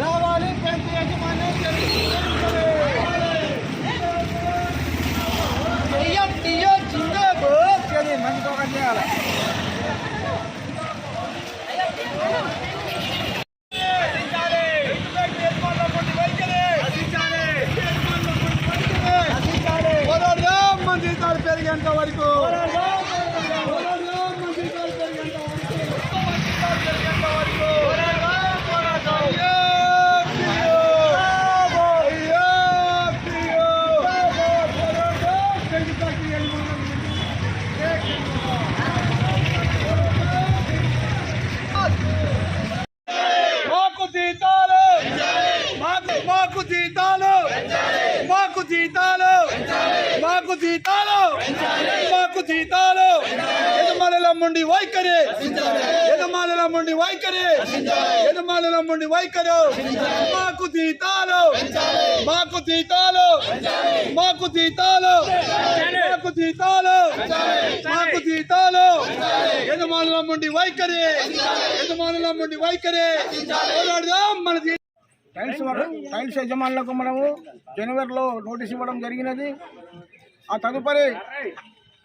రావాలి పెంచ యజమాన్యం చేయాలి మంచి చేయాలి జీతాలు. మాకు జీతాలు. మాకు జీతాలు. ఎదమాలమ్మండి వైఖరి. ఎదమాలమ్మండి వైఖరి. ఎదమాలమ్మండి ముండి వైఖరి. మాకు జీతాలు. మాకు జీతాలు. మాకు జీతాలు. మాకు జీతాలు. మాకు జీతాలు. యజమానుల వైఖరి. యజమానుల వైఖరి. పోరాడదాం మన జీ- టైల్స్ టైల్స్ యజమానులకు మనము జనవరిలో నోటీస్ ఇవ్వడం జరిగినది. ఆ తదుపరి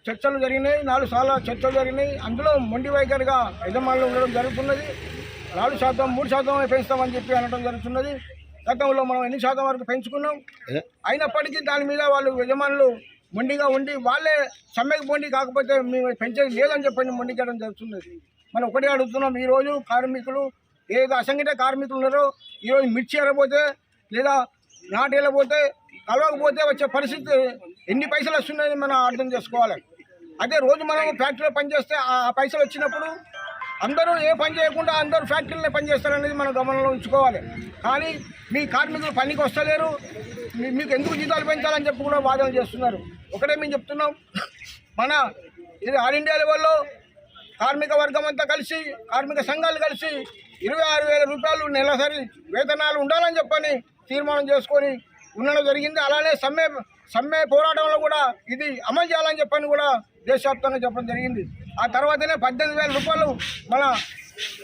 చర్చలు జరిగినాయి నాలుగు సార్లు చర్చలు జరిగినాయి. అందులో మొండి వైఖరిగా యజమానులు ఉండడం జరుగుతున్నది. నాలుగు శాతం మూడు శాతం పెంచుతామని చెప్పి అనడం జరుగుతున్నది. గతంలో మనం ఎన్ని శాతం వరకు పెంచుకున్నాం? అయినప్పటికీ దాని మీద వాళ్ళు యజమానులు మొండిగా ఉండి వాళ్ళే సమ్మెకు మొండి కాకపోతే మేము పెంచేది లేదని చెప్పని మొండికడం జరుగుతున్నది. మనం ఒకటే అడుగుతున్నాం ఈరోజు కార్మికులు ఏదో అసంఘటిత కార్మికులు ఉన్నారో ఈరోజు మిర్చి వెళ్ళబోతే లేదా నాటు వెళ్ళబోతే కలవకపోతే వచ్చే పరిస్థితి ఎన్ని పైసలు వస్తున్నాయని మనం అర్థం చేసుకోవాలి. అదే రోజు మనం ఫ్యాక్టరీలో పనిచేస్తే ఆ పైసలు వచ్చినప్పుడు అందరూ ఏ పని చేయకుండా అందరూ ఫ్యాక్టరీలో పనిచేస్తారనేది మనం గమనంలో ఉంచుకోవాలి. కానీ మీ కార్మికులు పనికి వస్తలేరు మీకు ఎందుకు జీతాలు పెంచాలని చెప్పి కూడా వాదనలు చేస్తున్నారు. ఒకటే మేము చెప్తున్నాం. మన ఇది ఆల్ ఇండియా లెవెల్లో కార్మిక వర్గం అంతా కలిసి కార్మిక సంఘాలు కలిసి ఇరవై ఆరు వేల రూపాయలు నెలసరి వేతనాలు ఉండాలని చెప్పని తీర్మానం చేసుకొని ఉండడం జరిగింది. అలానే సమ్మె సమ్మె పోరాటంలో కూడా ఇది అమలు చేయాలని చెప్పని కూడా దేశవ్యాప్తంగా చెప్పడం జరిగింది. ఆ తర్వాతనే పద్దెనిమిది వేల రూపాయలు మన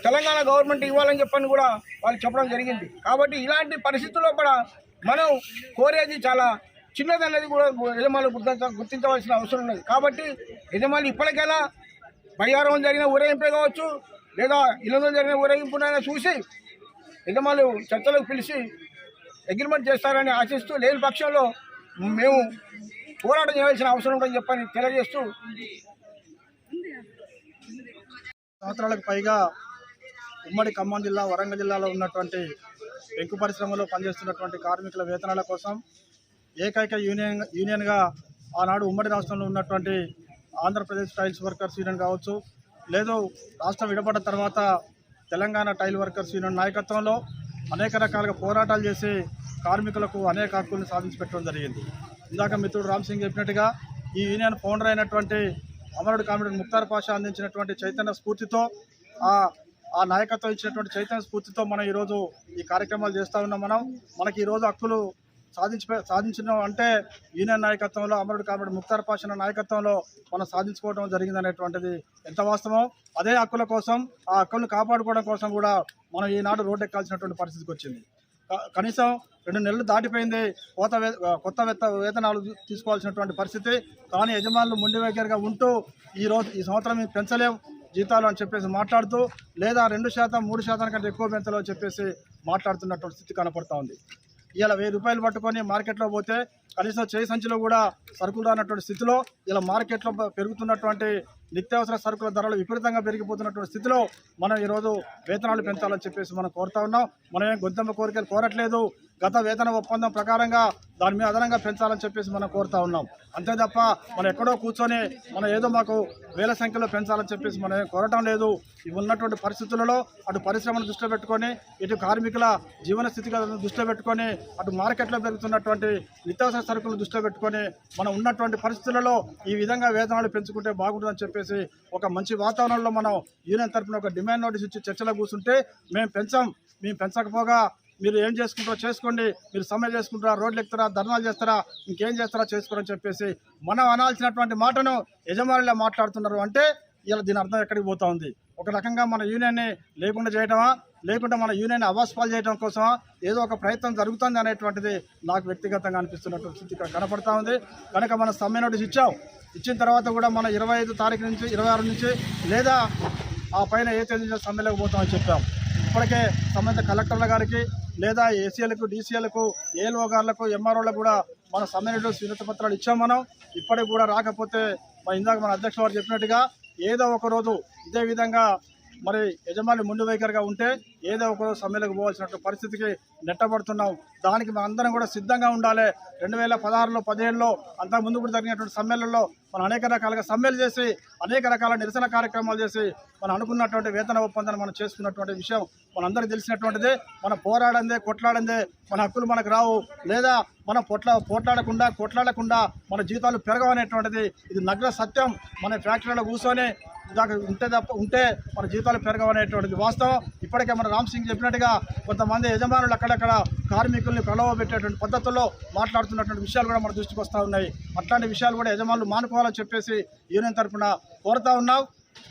తెలంగాణ గవర్నమెంట్ ఇవ్వాలని చెప్పని కూడా వాళ్ళు చెప్పడం జరిగింది. కాబట్టి ఇలాంటి పరిస్థితుల్లో కూడా మనం కోరేది చాలా చిన్నదనేది కూడా యజమానులు గుర్తించ గుర్తించవలసిన అవసరం ఉన్నది. కాబట్టి యజమానులు ఇప్పటికైనా బయ్యారంలో జరిగిన ఊరేగింపే కావచ్చు లేదా ఇల్లు జరిగిన ఊరేగింపునైనా చూసి యజమానులు చర్చలకు పిలిచి అగ్రిమెంట్ చేస్తారని ఆశిస్తూ లేని పక్షంలో మేము పోరాటం చేయాల్సిన అవసరం ఉందని చెప్పని తెలియజేస్తూ సంవత్సరాలకు పైగా ఉమ్మడి ఖమ్మం జిల్లా వరంగల్ జిల్లాలో ఉన్నటువంటి పెంకు పరిశ్రమలో పనిచేస్తున్నటువంటి కార్మికుల వేతనాల కోసం ఏకైక యూనియన్ యూనియన్గా ఆనాడు ఉమ్మడి రాష్ట్రంలో ఉన్నటువంటి ఆంధ్రప్రదేశ్ టైల్స్ వర్కర్స్ యూనియన్ కావచ్చు లేదు రాష్ట్రం విడపడ్డ తర్వాత తెలంగాణ టైల్ వర్కర్స్ యూనియన్ నాయకత్వంలో అనేక రకాలుగా పోరాటాలు చేసి కార్మికులకు అనేక హక్కులను సాధించి పెట్టడం జరిగింది. ఇందాక మిత్రుడు రామ్ సింగ్ చెప్పినట్టుగా ఈ యూనియన్ ఫౌండర్ అయినటువంటి అమరుడు కామెడీ ముక్తార్ పాషా అందించినటువంటి చైతన్య స్ఫూర్తితో ఆ ఆ నాయకత్వం ఇచ్చినటువంటి చైతన్య స్ఫూర్తితో మనం ఈరోజు ఈ కార్యక్రమాలు చేస్తూ ఉన్నాం మనం. మనకి ఈరోజు హక్కులు సాధించి సాధించిన అంటే యూనియన్ నాయకత్వంలో అమరుడు కాబట్టి ముక్తార్ పాషన నాయకత్వంలో మనం సాధించుకోవడం జరిగిందనేటువంటిది ఎంత వాస్తవం అదే హక్కుల కోసం ఆ హక్కులను కాపాడుకోవడం కోసం కూడా మనం ఈనాడు రోడ్డు ఎక్కాల్సినటువంటి పరిస్థితికి వచ్చింది. కనీసం రెండు నెలలు దాటిపోయింది కొత్త వే కొత్త వేత వేతనాలు తీసుకోవాల్సినటువంటి పరిస్థితి కానీ యజమానులు ముండి వైఖరిగా ఉంటూ ఈ రోజు ఈ సంవత్సరం మేము పెంచలేం జీతాలు అని చెప్పేసి మాట్లాడుతూ లేదా రెండు శాతం మూడు శాతం కంటే ఎక్కువ పెంచలేవు చెప్పేసి మాట్లాడుతున్నటువంటి స్థితి కనపడుతూ ఉంది. ఇలా వెయ్యి రూపాయలు పట్టుకొని మార్కెట్లో పోతే కనీసం చేయి సంచిలో కూడా సరుకులు రానటువంటి స్థితిలో ఇలా మార్కెట్లో పెరుగుతున్నటువంటి నిత్యావసర సరుకుల ధరలు విపరీతంగా పెరిగిపోతున్నటువంటి స్థితిలో మనం ఈరోజు వేతనాలు పెంచాలని చెప్పేసి మనం కోరుతా ఉన్నాం. మనం ఏం గొంతమ్మ కోరికలు కోరట్లేదు. గత వేతన ఒప్పందం ప్రకారంగా దాని మీద అదనంగా పెంచాలని చెప్పేసి మనం కోరుతా ఉన్నాం. అంతే తప్ప మనం ఎక్కడో కూర్చొని మనం ఏదో మాకు వేల సంఖ్యలో పెంచాలని చెప్పేసి మనం ఏం కోరటం లేదు. ఇవి ఉన్నటువంటి పరిస్థితులలో అటు పరిశ్రమను దృష్టిలో పెట్టుకొని ఇటు కార్మికుల జీవన స్థితిగతులను దృష్టిలో పెట్టుకొని అటు మార్కెట్లో పెరుగుతున్నటువంటి నిత్యావసర సరుకులను దృష్టిలో పెట్టుకొని మనం ఉన్నటువంటి పరిస్థితులలో ఈ విధంగా వేతనాలు పెంచుకుంటే బాగుంటుందని చెప్పేసి ఒక మంచి వాతావరణంలో మనం యూనియన్ తరఫున ఒక డిమాండ్ నోటీస్ ఇచ్చి చర్చలో కూర్చుంటే మేము పెంచాం. మేము పెంచకపోగా మీరు ఏం చేసుకుంటారో చేసుకోండి. మీరు సమ్మె చేసుకుంటారా? రోడ్లు ఎక్కుతారా? ధర్నాలు చేస్తారా? ఇంకేం చేస్తారా చేసుకోరని చెప్పేసి మనం అనాల్సినటువంటి మాటను యజమానులే మాట్లాడుతున్నారు అంటే ఇలా దీని అర్థం ఎక్కడికి పోతా ఉంది? ఒక రకంగా మన యూనియన్ని లేకుండా చేయటమా? లేకుంటే మన యూనియన్ అవాస్పాలు చేయడం కోసమా? ఏదో ఒక ప్రయత్నం జరుగుతుంది అనేటువంటిది నాకు వ్యక్తిగతంగా అనిపిస్తున్నటువంటి స్థితి ఇక్కడ కనపడతా ఉంది. కనుక మన సమ్మె నోటీస్ ఇచ్చాం. ఇచ్చిన తర్వాత కూడా మన ఇరవై ఐదు తారీఖు నుంచి ఇరవై ఆరు నుంచి లేదా ఆ పైన ఏ తేదీ నుంచి సమ్మెలోకి పోతామని చెప్పాం. ఇప్పటికే సంబంధిత కలెక్టర్ల గారికి లేదా ఏసీఎలకు డీసీఎలకు ఏఎల్ఓ గారులకు ఎంఆర్ఓలకు కూడా మన సమ్మె నోటీస్ పత్రాలు ఇచ్చాం మనం. ఇప్పటికి కూడా రాకపోతే ఇందాక మన అధ్యక్ష వారు చెప్పినట్టుగా ఏదో ఒక రోజు ఇదే విధంగా మరి యజమాని ముందు వైఖరిగా ఉంటే ఏదో ఒక సమ్మెలకు పోవాల్సినట్టు పరిస్థితికి నెట్టబడుతున్నాం. దానికి మన అందరం కూడా సిద్ధంగా ఉండాలి. రెండు వేల పదహారులో పదిహేడులో అంతకు ముందు కూడా జరిగినటువంటి సమ్మెలలో మనం అనేక రకాలుగా సమ్మెలు చేసి అనేక రకాల నిరసన కార్యక్రమాలు చేసి మనం అనుకున్నటువంటి వేతన ఒప్పందాన్ని మనం చేసుకున్నటువంటి విషయం మనందరికీ తెలిసినటువంటిదే. మనం పోరాడందే కొట్లాడందే మన హక్కులు మనకు రావు. లేదా మనం పొట్ల పోట్లాడకుండా కొట్లాడకుండా మన జీతాలు పెరగవనేటువంటిది. ఇది నగ్న సత్యం. మన ఫ్యాక్టరీలో కూర్చొని దాకా ఉంటే తప్ప ఉంటే మన జీవితాలు పెరగవనేటువంటిది. వాస్తవం ఇప్పటికే మన రామ్ సింగ్ చెప్పినట్టుగా కొంతమంది యజమానులు అక్కడక్కడ కార్మికుల్ని ప్రలోభ పెట్టేటువంటి పద్ధతుల్లో మాట్లాడుతున్నటువంటి విషయాలు కూడా మన దృష్టికి వస్తూ ఉన్నాయి. అట్లాంటి విషయాలు కూడా యజమానులు మానుకోవాలని చెప్పేసి యూనియన్ తరఫున కోరుతా ఉన్నాం.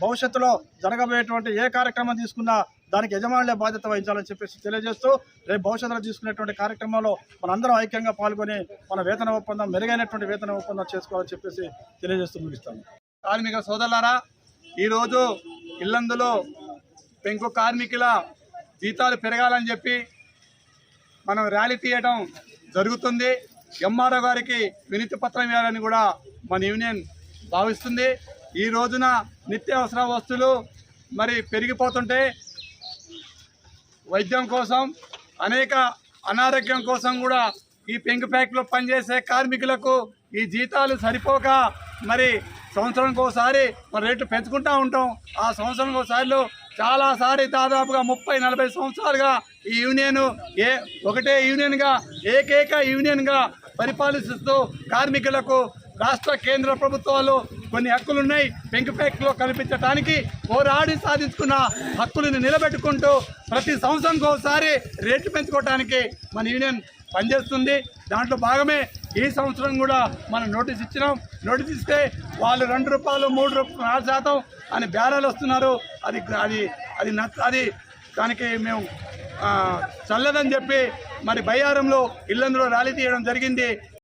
భవిష్యత్తులో జరగబోయేటువంటి ఏ కార్యక్రమం తీసుకున్నా దానికి యజమానులే బాధ్యత వహించాలని చెప్పేసి తెలియజేస్తూ రేపు భవిష్యత్తులో తీసుకునేటువంటి కార్యక్రమంలో మనందరం ఐక్యంగా పాల్గొని మన వేతన ఒప్పందం మెరుగైనటువంటి వేతన ఒప్పందం చేసుకోవాలని చెప్పేసి తెలియజేస్తూ ముగిస్తాను. కార్మిక సోదరులారా ఈరోజు ఇల్లందులో పెంకు కార్మికుల జీతాలు పెరగాలని చెప్పి మనం ర్యాలీ తీయడం జరుగుతుంది. ఎంఆర్ఓ గారికి వినతి పత్రం ఇవ్వాలని కూడా మన యూనియన్ భావిస్తుంది. ఈ రోజున నిత్యావసర వస్తువులు మరి పెరిగిపోతుంటే వైద్యం కోసం అనేక అనారోగ్యం కోసం కూడా ఈ పెంకు ఫ్యాక్టరీలో పనిచేసే కార్మికులకు ఈ జీతాలు సరిపోక మరి సంవత్సరానికి ఒకసారి మరి రేట్లు పెంచుకుంటూ ఉంటాం. ఆ సంవత్సరానికి ఒకసారిలో చాలాసారి దాదాపుగా ముప్పై నలభై సంవత్సరాలుగా ఈ యూనియన్ ఏ ఒకటే యూనియన్గా ఏకైక యూనియన్గా పరిపాలిస్తూ కార్మికులకు రాష్ట్ర కేంద్ర ప్రభుత్వాలు కొన్ని హక్కులు ఉన్నాయి పెంకు కల్పించడానికి పోరాడి సాధించుకున్న హక్కులను నిలబెట్టుకుంటూ ప్రతి సంవత్సరానికి ఒకసారి రేట్లు పెంచుకోవడానికి మన యూనియన్ పనిచేస్తుంది. దాంట్లో భాగమే ఈ సంవత్సరం కూడా మనం నోటీస్ ఇచ్చినాం. నోటీస్ ఇస్తే వాళ్ళు రెండు రూపాయలు మూడు రూపాయలు నాలుగు శాతం అని బేరాలు వస్తున్నారు. అది అది అది అది దానికి మేము చల్లదని చెప్పి మరి బయ్యారంలో ఇల్లందులో ర్యాలీ తీయడం జరిగింది.